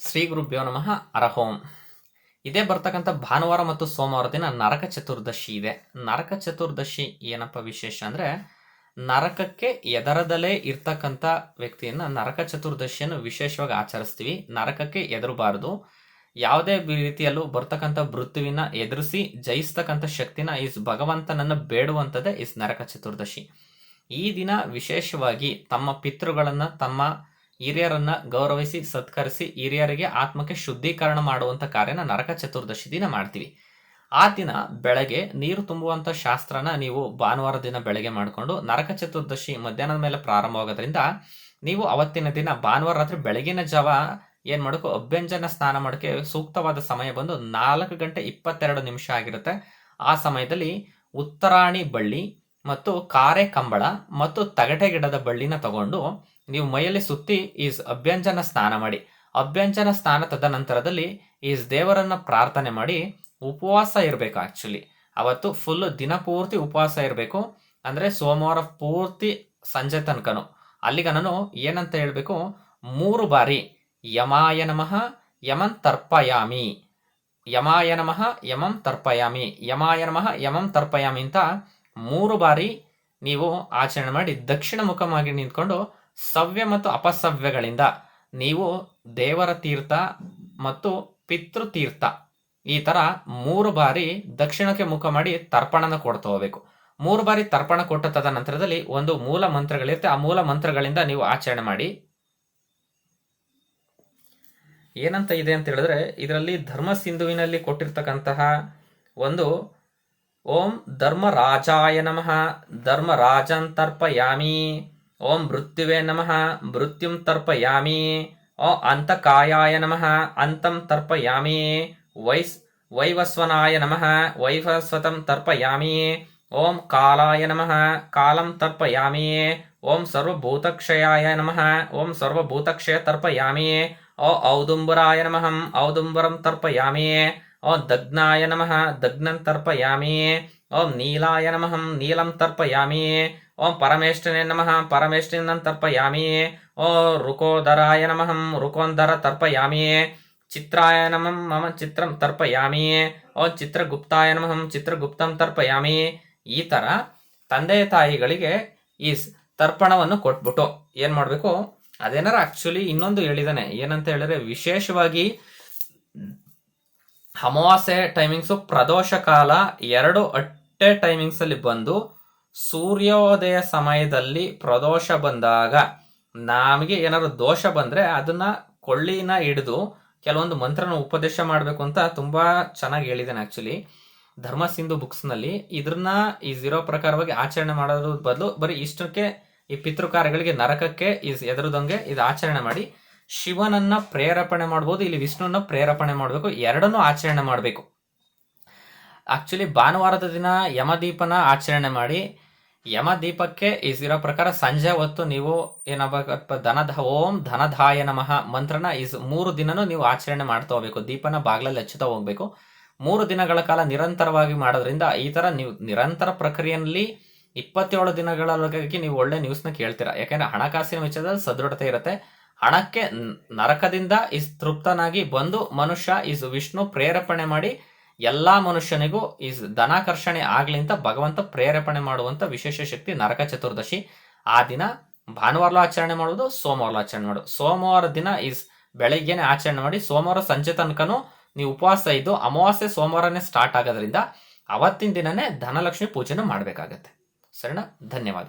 ಶ್ರೀ ಗುರುಭ್ಯೋ ನಮಃ ಅರಹೋಂ ಇದೇ ಬರ್ತಕ್ಕಂಥ ಭಾನುವಾರ ಮತ್ತು ಸೋಮವಾರ ದಿನ ನರಕ ಚತುರ್ದಶಿ ಇದೆ. ನರಕ ಚತುರ್ದಶಿ ಏನಪ್ಪ ವಿಶೇಷ ಅಂದ್ರೆ ನರಕಕ್ಕೆ ಎದರದಲ್ಲೇ ಇರ್ತಕ್ಕಂಥ ವ್ಯಕ್ತಿಯನ್ನ ನರಕ ಚತುರ್ದಶಿಯನ್ನು ವಿಶೇಷವಾಗಿ ಆಚರಿಸ್ತೀವಿ. ನರಕಕ್ಕೆ ಎದುರಬಾರದು. ಯಾವುದೇ ರೀತಿಯಲ್ಲೂ ಬರ್ತಕ್ಕಂಥ ಮೃತ್ಯುವಿನ ಎದುರಿಸಿ ಜಯಿಸ್ತಕ್ಕಂಥ ಶಕ್ತಿನ ಇಸ್ ಭಗವಂತನನ್ನು ಬೇಡುವಂಥದ್ದೇ ಇಸ್ ನರಕ ಚತುರ್ದಶಿ. ಈ ದಿನ ವಿಶೇಷವಾಗಿ ತಮ್ಮ ಪಿತೃಗಳನ್ನು ತಮ್ಮ ಹಿರಿಯರನ್ನ ಗೌರವಿಸಿ, ಸತ್ಕರಿಸಿ, ಹಿರಿಯರಿಗೆ ಆತ್ಮಕ್ಕೆ ಶುದ್ಧೀಕರಣ ಮಾಡುವಂತ ಕಾರ್ಯನ ನರಕ ಚತುರ್ದಶಿ ದಿನ ಮಾಡ್ತೀವಿ. ಆ ದಿನ ಬೆಳಗ್ಗೆ ನೀರು ತುಂಬುವಂತ ಶಾಸ್ತ್ರನ ನೀವು ಭಾನುವಾರ ದಿನ ಬೆಳಗ್ಗೆ ಮಾಡಿಕೊಂಡು ನರಕ ಚತುರ್ದಶಿ ಮಧ್ಯಾಹ್ನದ ಮೇಲೆ ಪ್ರಾರಂಭವಾಗೋದ್ರಿಂದ ನೀವು ಅವತ್ತಿನ ದಿನ ಭಾನುವಾರ ರಾತ್ರಿ ಬೆಳಗಿನ ಜಾವ ಏನ್ ಮಾಡಬೇಕು ಅಭ್ಯಂಜನ ಸ್ನಾನ ಮಾಡೋಕೆ ಸೂಕ್ತವಾದ ಸಮಯ ಬಂದು ನಾಲ್ಕು ಗಂಟೆ ಇಪ್ಪತ್ತೆರಡು ನಿಮಿಷ ಆಗಿರುತ್ತೆ. ಆ ಸಮಯದಲ್ಲಿ ಉತ್ತರಾಣಿ ಬಳ್ಳಿ ಮತ್ತು ಕಾರೆ ಕಂಬಳ ಮತ್ತು ತಗಟೆ ಗಿಡದ ಬಳ್ಳಿನ ತಗೊಂಡು ನೀವು ಮೈಯಲ್ಲಿ ಸುತ್ತಿ ಈಸ್ ಅಭ್ಯಂಜನ ಸ್ನಾನ ಮಾಡಿ. ಅಭ್ಯಂಜನ ಸ್ನಾನ ತದನಂತರದಲ್ಲಿ ಈಸ್ ದೇವರನ್ನ ಪ್ರಾರ್ಥನೆ ಮಾಡಿ ಉಪವಾಸ ಇರಬೇಕು ಆಕ್ಚುಲಿ. ಅವತ್ತು ಫುಲ್ ದಿನ ಪೂರ್ತಿ ಉಪವಾಸ ಇರಬೇಕು. ಅಂದ್ರೆ ಸೋಮವಾರ ಪೂರ್ತಿ ಸಂಜೆ ತನಕನು. ಅಲ್ಲಿಗ ನಾನು ಏನಂತ ಹೇಳಬೇಕು? ಮೂರು ಬಾರಿ ಯಮಾಯ ನಮಃ ಯಮನ್ ತರ್ಪಯಾಮಿ. ಯಮಾಯ ನಮಃ ಯಮಂ ತರ್ಪಯಾಮಿ. ಯಮಾಯ ನಮಃ ಯಮಂ ತರ್ಪಯಾಮಿ ಅಂತ ಮೂರು ಬಾರಿ ನೀವು ಆಚರಣೆ ಮಾಡಿ ದಕ್ಷಿಣ ಮುಖವಾಗಿ ನಿಂತ್ಕೊಂಡು ಸವ್ಯ ಮತ್ತು ಅಪಸವ್ಯಗಳಿಂದ ನೀವು ದೇವರ ತೀರ್ಥ ಮತ್ತು ಪಿತೃತೀರ್ಥ ಈ ತರ ಮೂರು ಬಾರಿ ದಕ್ಷಿಣಕ್ಕೆ ಮುಖ ಮಾಡಿ ತರ್ಪಣನ ಕೊಡ್ತಾ ಹೋಗ್ಬೇಕು. ಮೂರು ಬಾರಿ ತರ್ಪಣ ಕೊಟ್ಟ ತದ ನಂತರದಲ್ಲಿ ಒಂದು ಮೂಲ ಮಂತ್ರಗಳಿರುತ್ತೆ. ಆ ಮೂಲ ಮಂತ್ರಗಳಿಂದ ನೀವು ಆಚರಣೆ ಮಾಡಿ. ಏನಂತ ಇದೆ ಅಂತ ಹೇಳಿದ್ರೆ ಇದರಲ್ಲಿ ಧರ್ಮ ಸಿಂಧುವಿನಲ್ಲಿ ಕೊಟ್ಟಿರ್ತಕ್ಕಂತಹ ಒಂದು ಓಂ ಧರ್ಮರಾಜಾಯ ನಮಃ ಧರ್ಮರಾಜನ್ ತರ್ಪಯಾಮಿ ಓಂ ಮೃತ್ಯುವೇ ನಮಃ ಮೃತ್ಯುಂ ತರ್ಪಯಾಮಿ ಓ ಅಂತಕಾಯಾಯ ನಮಃ ಅಂತಂ ತರ್ಪಯಾಮಿ ವೈಸ್ ವೈವಸ್ವನಾಯ ನಮಃ ವೈವಸ್ವತಂ ತರ್ಪಯಾಮಿ ಓಂ ಕಾಲಾಯ ನಮಃ ಕಾಲಂ ತರ್ಪಯಾಮಿ ಓಂ ಸರ್ವಭೂತಕ್ಷಯಾಯ ನಮಃ ಓಂ ಸರ್ವಭೂತಕ್ಷಯ ತರ್ಪಯಾಮಿ ಓ ಔದುಂಬರಾಯ ನಮಃ ಔದುಂಬರಂ ತರ್ಪಯಾಮಿ ಓಂ ದಗ್ನಾಯ ನಮಃ ದಗ್ನಂ ತರ್ಪಯಾಮಿ ಓಂ ನೀಲಾಯ ನಮಃ ನೀಲಂ ತರ್ಪಯಾಮಿ ಓಂ ಪರಮೇಷ್ಠನೇ ನಮಃ ಪರಮೇಷ್ಠಿನಂ ತರ್ಪಯಾಮಿ ಓ ರುಕೋದರಾಯ ನಮಃ ರುಕೋಂದರ ತರ್ಪಯಾಮಿ ಚಿತ್ರಾಯ ನಮಃ ಮಮ ಚಿತ್ರಂ ತರ್ಪಯಾಮಿ ಓ ಚಿತ್ರಗುಪ್ತಾಯ ನಮಃ ಚಿತ್ರಗುಪ್ತಂ ತರ್ಪಯಾಮಿ ಈ ಥರ ತಂದೆ ತಾಯಿಗಳಿಗೆ ಈ ತರ್ಪಣವನ್ನು ಕೊಟ್ಬಿಟ್ಟು ಏನ್ ಮಾಡ್ಬೇಕು? ಅದೇನಾರ ಆಕ್ಚುಲಿ ಇನ್ನೊಂದು ಹೇಳಿದಾನೆ. ಏನಂತ ಹೇಳಿದ್ರೆ ವಿಶೇಷವಾಗಿ ಅಮಾವಾಸ್ಯೆ ಟೈಮಿಂಗ್ಸು ಪ್ರದೋಷ ಕಾಲ ಎರಡು ಅಟ್ಟೆ ಟೈಮಿಂಗ್ಸ್ ಅಲ್ಲಿ ಬಂದು ಸೂರ್ಯೋದಯ ಸಮಯದಲ್ಲಿ ಪ್ರದೋಷ ಬಂದಾಗ ನಮಗೆ ಏನಾದ್ರು ದೋಷ ಬಂದ್ರೆ ಅದನ್ನ ಕೊಳ್ಳಿನ ಹಿಡಿದು ಕೆಲವೊಂದು ಮಂತ್ರನ ಉಪದೇಶ ಮಾಡಬೇಕು ಅಂತ ತುಂಬಾ ಚೆನ್ನಾಗಿ ಹೇಳಿದ್ದೇನೆ ಆಕ್ಚುಲಿ ಧರ್ಮ ಸಿಂಧು ಬುಕ್ಸ್ನಲ್ಲಿ ಇದ್ರನ್ನ ಈ ಝೀರೋ ಪ್ರಕಾರವಾಗಿ ಆಚರಣೆ ಮಾಡೋದ್ರ ಬದಲು ಬರೀ ಇಷ್ಟಕ್ಕೆ ಈ ಪಿತೃಕಾರ್ಯಗಳಿಗೆ ನರಕಕ್ಕೆ ಎದುರುದಂಗೆ ಇದು ಆಚರಣೆ ಮಾಡಿ ಶಿವನನ್ನ ಪ್ರೇರಪಣೆ ಮಾಡ್ಬೋದು, ಇಲ್ಲಿ ವಿಷ್ಣುವನ್ನ ಪ್ರೇರಪಣೆ ಮಾಡಬೇಕು, ಎರಡನ್ನೂ ಆಚರಣೆ ಮಾಡಬೇಕು. ಆಕ್ಚುಲಿ ಭಾನುವಾರದ ದಿನ ಯಮದೀಪನ ಆಚರಣೆ ಮಾಡಿ, ಯಮದೀಪಕ್ಕೆ ಇರೋ ಪ್ರಕಾರ ಸಂಜೆ ಹೊತ್ತು ನೀವು ಏನಾಗಬೇಕಪ್ಪ ಧನಧ ಓಂ ಧನಧಾಯ ನಮಃ ಮಂತ್ರನ ಇಸ್ ಮೂರು ದಿನನೂ ನೀವು ಆಚರಣೆ ಮಾಡ್ತಾ ಹೋಗ್ಬೇಕು, ದೀಪನ ಬಾಗ್ಲಲ್ಲಿ ಹಚ್ಚುತ್ತಾ ಹೋಗ್ಬೇಕು. ಮೂರು ದಿನಗಳ ಕಾಲ ನಿರಂತರವಾಗಿ ಮಾಡೋದ್ರಿಂದ ಈ ತರ ನೀವು ನಿರಂತರ ಪ್ರಕ್ರಿಯೆಯಲ್ಲಿ ಇಪ್ಪತ್ತೇಳು ದಿನಗಳ ನೀವು ಒಳ್ಳೆ ನ್ಯೂಸ್ನ ಕೇಳ್ತೀರಾ. ಯಾಕೆಂದ್ರೆ ಹಣಕಾಸಿನ ವಿಚಾರದಲ್ಲಿ ಸದೃಢತೆ ಇರುತ್ತೆ. ಹಣಕ್ಕೆ ನರಕದಿಂದ ಇಸ್, ತೃಪ್ತನಾಗಿ ಬಂದು ಮನುಷ್ಯ ಇಸ್ ವಿಷ್ಣು ಪ್ರೇರೇಪಣೆ ಮಾಡಿ ಎಲ್ಲಾ ಮನುಷ್ಯನಿಗೂ ಇಸ್ ಧನಾಕರ್ಷಣೆ ಆಗ್ಲಿ ಅಂತ ಭಗವಂತ ಪ್ರೇರೇಪಣೆ ಮಾಡುವಂತ ವಿಶೇಷ ಶಕ್ತಿ ನರಕ ಚತುರ್ದಶಿ. ಆ ದಿನ ಭಾನುವಾರಲೂ ಆಚರಣೆ ಮಾಡುವುದು ಸೋಮವಾರ ಆಚರಣೆ ಮಾಡು ಸೋಮವಾರ ದಿನ ಇಸ್ ಬೆಳಗ್ಗೆನೆ ಆಚರಣೆ ಮಾಡಿ, ಸೋಮವಾರ ಸಂಜೆ ತನಕನೂ ನೀವು ಉಪವಾಸ ಇದ್ದು ಅಮಾವಾಸ್ಯೆ ಸೋಮವಾರನೇ ಸ್ಟಾರ್ಟ್ ಆಗೋದ್ರಿಂದ ಅವತ್ತಿನ ದಿನನೇ ಧನಲಕ್ಷ್ಮಿ ಪೂಜೆನ ಮಾಡಬೇಕಾಗತ್ತೆ. ಸರಿನಾ? ಧನ್ಯವಾದ.